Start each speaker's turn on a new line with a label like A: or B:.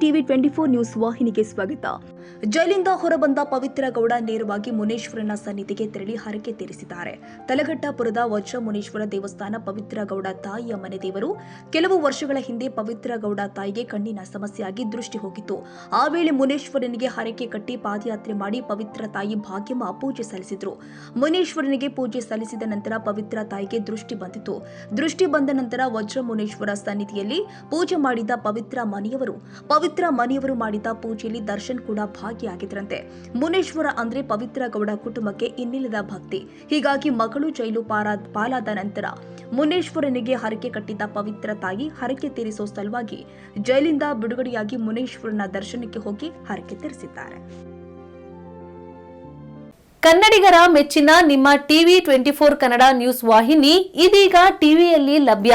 A: TV twenty four news ವಾಹಿನಿಗೆ ಸ್ವಾಗತ. ಜೈಲಿಂದ ಹೊರಬಂದ ಪವಿತ್ರ ಗೌಡ ನೇರವಾಗಿ ಮುನೇಶ್ವರನ ಸನ್ನಿಧಿಗೆ ತೆರಳಿ ಹರಕೆ ತೀರಿಸಿದ್ದಾರೆ. ತಲಘಟ್ಟಪುರದ ವಜ್ರ ಮುನೇಶ್ವರ ದೇವಸ್ಥಾನ ಪವಿತ್ರ ಗೌಡ ತಾಯಿಯ ಮನೆ ದೇವರು ಕೆಲವು ವರ್ಷಗಳ ಹಿಂದೆ ಪವಿತ್ರ ಗೌಡ ತಾಯಿಗೆ ಕಣ್ಣಿನ ಸಮಸ್ಯೆಯಾಗಿ ದೃಷ್ಟಿ ಹೋಗಿತ್ತು. ಆ ವೇಳೆ ಮುನೇಶ್ವರನಿಗೆ ಹರಕೆ ಕಟ್ಟಿ ಪಾದಯಾತ್ರೆ ಮಾಡಿ ಪವಿತ್ರ ತಾಯಿ ಭಾಗ್ಯಮ್ಮ ಪೂಜೆ ಸಲ್ಲಿಸಿದ್ರು. ಮುನೇಶ್ವರನಿಗೆ ಪೂಜೆ ಸಲ್ಲಿಸಿದ ನಂತರ ಪವಿತ್ರ ತಾಯಿಗೆ ದೃಷ್ಟಿ ಬಂದಿತು ದೃಷ್ಟಿ ಬಂದ ನಂತರ ವಜ್ರ ಮುನೇಶ್ವರ ಸನ್ನಿಧಿಯಲ್ಲಿ ಪೂಜೆ ಮಾಡಿದ ಪವಿತ್ರ ಮನೆಯವರು ಪವಿತ್ರ ಮನೆಯವರು ಮಾಡಿದ ಪೂಜೆಯಲ್ಲಿ ದರ್ಶನ್ ಕೂಡ ಭಾಗಿಯಾಗಿದ್ರಂತೆ ಮುನೇಶ್ವರ ಅಂದ್ರೆ ಪವಿತ್ರ ಗೌಡ ಕುಟುಂಬಕ್ಕೆ ಇನ್ನಿಲ್ಲದ ಭಕ್ತಿ. ಹೀಗಾಗಿ ಮಗಳು ಜೈಲು ಪಾಲಾದ ನಂತರ ಮುನೇಶ್ವರನಿಗೆ ಹರಕೆ ಕಟ್ಟಿದ್ದ ಪವಿತ್ರ ತಾಯಿ ಹರಕೆ ತೀರಿಸೋ ಸಲುವಾಗಿ ಜೈಲಿಂದ ಬಿಡುಗಡೆಯಾಗಿ ಮುನೇಶ್ವರನ ದರ್ಶನಕ್ಕೆ ಹೋಗಿ ಹರಕೆ ತೀರಿಸಿದ್ದಾರೆ.
B: ಕನ್ನಡಿಗರ ಮೆಚ್ಚಿನ ನಿಮ್ಮ TV twenty four Kannada news ವಾಹಿನಿ ಇದೀಗ ಟಿವಿಯಲ್ಲಿ ಲಭ್ಯ.